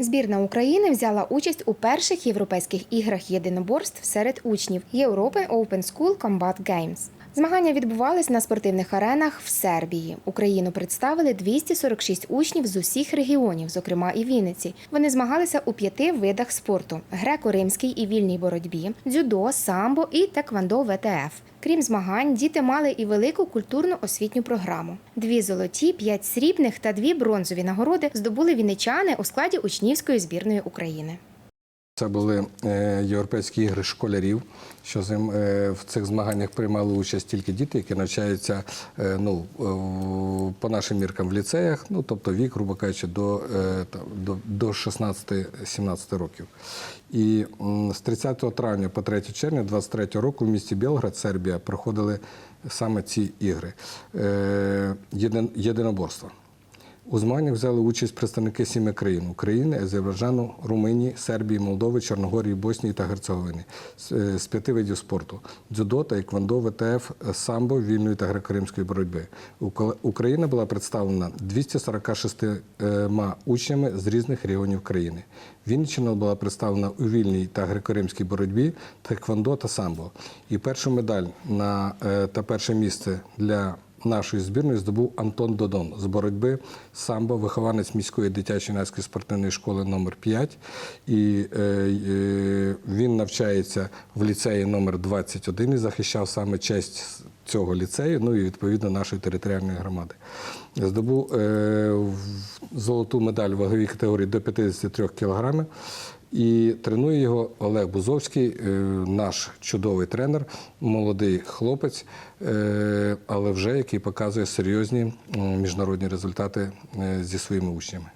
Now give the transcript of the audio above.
Збірна України взяла участь у перших європейських іграх єдиноборств серед учнів European Open School Combat Games. Змагання відбувались на спортивних аренах в Сербії. Україну представили 246 учнів з усіх регіонів, зокрема і Вінниці. Вони змагалися у п'яти видах спорту: греко-римській і вільній боротьбі, дзюдо, самбо і теквандо ВТФ. Крім змагань, діти мали і велику культурну освітню програму. Дві золоті, п'ять срібних та дві бронзові нагороди здобули вінничани у складі учнівської збірної України. Це були е, європейські ігри школярів, що е, в цих змаганнях приймали участь тільки діти, які навчаються е, ну, по нашим міркам в ліцеях, ну, тобто вік, грубо кажучи, до, до, до 16-17 років. І з 30 травня по 3 червня 23 року в місті Білград, Сербія, проходили саме ці ігри єдиноборства. У змаганнях взяли участь представники сіми країн України, Азербайджану, Румунії, Сербії, Молдови, Чорногорії, Боснії та Герцеговини з, е, п'яти видів спорту: дзюдо, таеквондо, ВТФ, самбо, вільної та греко-римської боротьби. Україна була представлена 246 учнями з різних регіонів країни. Вінниччина була представлена у вільній та греко-римській боротьбі, таеквондо та самбо. І першу медаль на е, та перше місце для нашої збірної здобув Антон Додон з боротьби самбо, вихованець міської дитячої юнацької спортивної школи номер 5 І е, е, він навчається в ліцеї номер 21 і захищав саме честь цього ліцею, ну і відповідно нашої територіальної громади. Здобув е, золоту медаль ваговій категорії до 53 кілограмів. І тренує його Олег Бузовський, е, наш чудовий тренер, молодий хлопець, е, але вже який показує серйозні міжнародні результати е, зі своїми учнями.